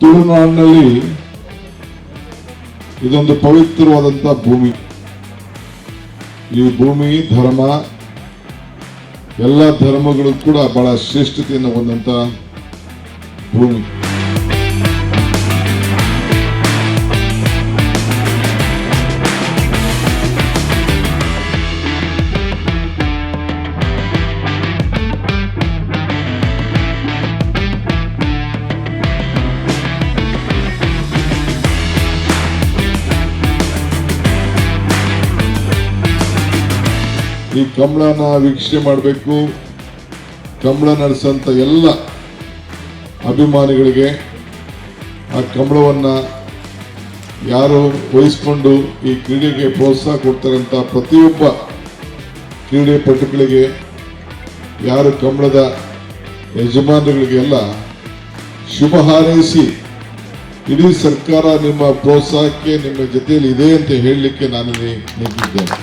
ತುಳುನಾಡಿನಲ್ಲಿ ಇದೊಂದು ಪವಿತ್ರವಾದಂಥ ಭೂಮಿ. ಈ ಭೂಮಿ ಧರ್ಮ ಎಲ್ಲ ಧರ್ಮಗಳು ಕೂಡ ಬಹಳ ಶ್ರೇಷ್ಠತೆಯನ್ನು ಹೊಂದಂತ ಭೂಮಿ. ಈ ಕಂಬಳನ ವೀಕ್ಷಣೆ ಮಾಡಬೇಕು. ಕಂಬಳ ನಡೆಸಂತ ಎಲ್ಲ ಅಭಿಮಾನಿಗಳಿಗೆ ಆ ಕಂಬಳವನ್ನ ಯಾರು ವಹಿಸ್ಕೊಂಡು ಈ ಕ್ರೀಡೆಗೆ ಪ್ರೋತ್ಸಾಹ ಕೊಡ್ತಾರಂತ ಪ್ರತಿಯೊಬ್ಬ ಕ್ರೀಡೆ ಪಟುಗಳಿಗೆ, ಯಾರು ಕಂಬಳದ ಯಜಮಾನರುಗಳಿಗೆಲ್ಲ ಶುಭ ಹಾರೈಸಿ, ಇಡೀ ಸರ್ಕಾರ ನಿಮ್ಮ ಪ್ರೋತ್ಸಾಹಕ್ಕೆ ನಿಮ್ಮ ಜೊತೆಯಲ್ಲಿ ಇದೆ ಅಂತ ಹೇಳಲಿಕ್ಕೆ ನಾನು ನಿಂತಿದ್ದೇನೆ.